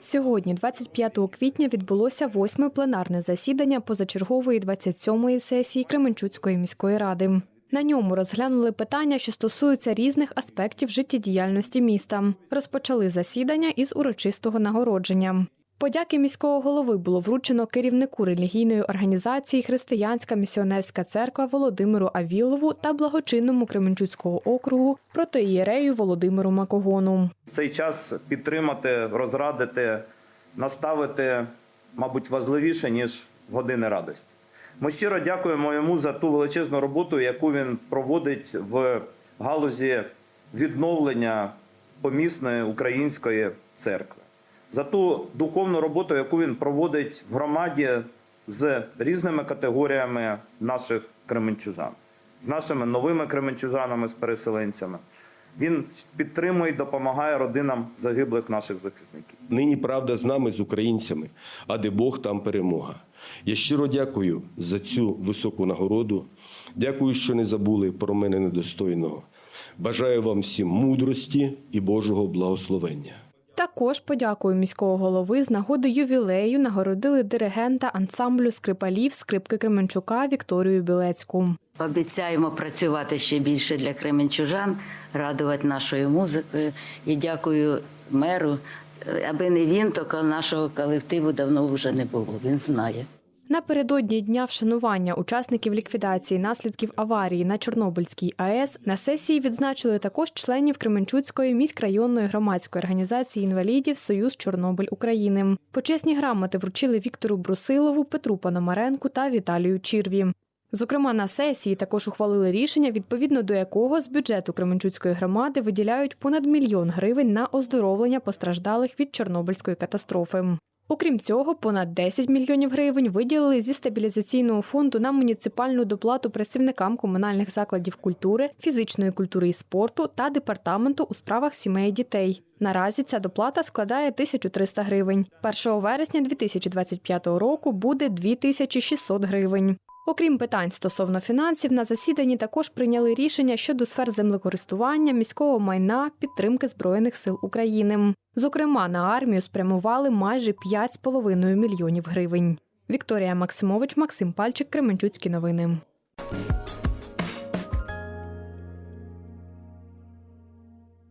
Сьогодні, 25 квітня, відбулося восьме пленарне засідання позачергової 27-ї сесії Кременчуцької міської ради. На ньому розглянули питання, що стосуються різних аспектів життєдіяльності міста. Розпочали засідання із урочистого нагородження. Подяки міського голови було вручено керівнику релігійної організації Християнська місіонерська церква Володимиру Авілову та благочинному Кременчуцького округу протоієрею Володимиру Макогону. Цей час підтримати, розрадити, наставити, мабуть, важливіше, ніж години радості. Ми щиро дякуємо йому за ту величезну роботу, яку він проводить в галузі відновлення помісної української церкви, за ту духовну роботу, яку він проводить в громаді з різними категоріями наших кременчужан, з нашими новими кременчужанами, з переселенцями. Він підтримує і допомагає родинам загиблих наших захисників. Нині правда з нами, з українцями, а де Бог, там перемога. Я щиро дякую за цю високу нагороду. Дякую, що не забули про мене недостойного. Бажаю вам всім мудрості і Божого благословення. Також подякую міського голови з нагоди ювілею нагородили диригента ансамблю скрипалів скрипки Кременчука Вікторію Білецьку. Обіцяємо працювати ще більше для кременчужан, радувати нашою музикою. І дякую меру. Аби не він, то нашого колективу давно вже не було. Він знає. Напередодні дня вшанування учасників ліквідації наслідків аварії на Чорнобильській АЕС на сесії відзначили також членів Кременчуцької міськрайонної громадської організації інвалідів Союз Чорнобиль України. Почесні грамоти вручили Віктору Брусилову, Петру Пономаренку та Віталію Чірві. Зокрема, на сесії також ухвалили рішення, відповідно до якого з бюджету Кременчуцької громади виділяють понад мільйон гривень на оздоровлення постраждалих від Чорнобильської катастрофи. Окрім цього, понад 10 мільйонів гривень виділили зі стабілізаційного фонду на муніципальну доплату працівникам комунальних закладів культури, фізичної культури і спорту та департаменту у справах сімей і дітей. Наразі ця доплата складає 1300 гривень. 1 вересня 2025 року буде 2600 гривень. Окрім питань стосовно фінансів, на засіданні також прийняли рішення щодо сфер землекористування, міського майна, підтримки Збройних сил України. Зокрема, на армію спрямували майже 5,5 мільйонів гривень. Вікторія Максимович, Максим Пальчик, Кременчуцькі новини.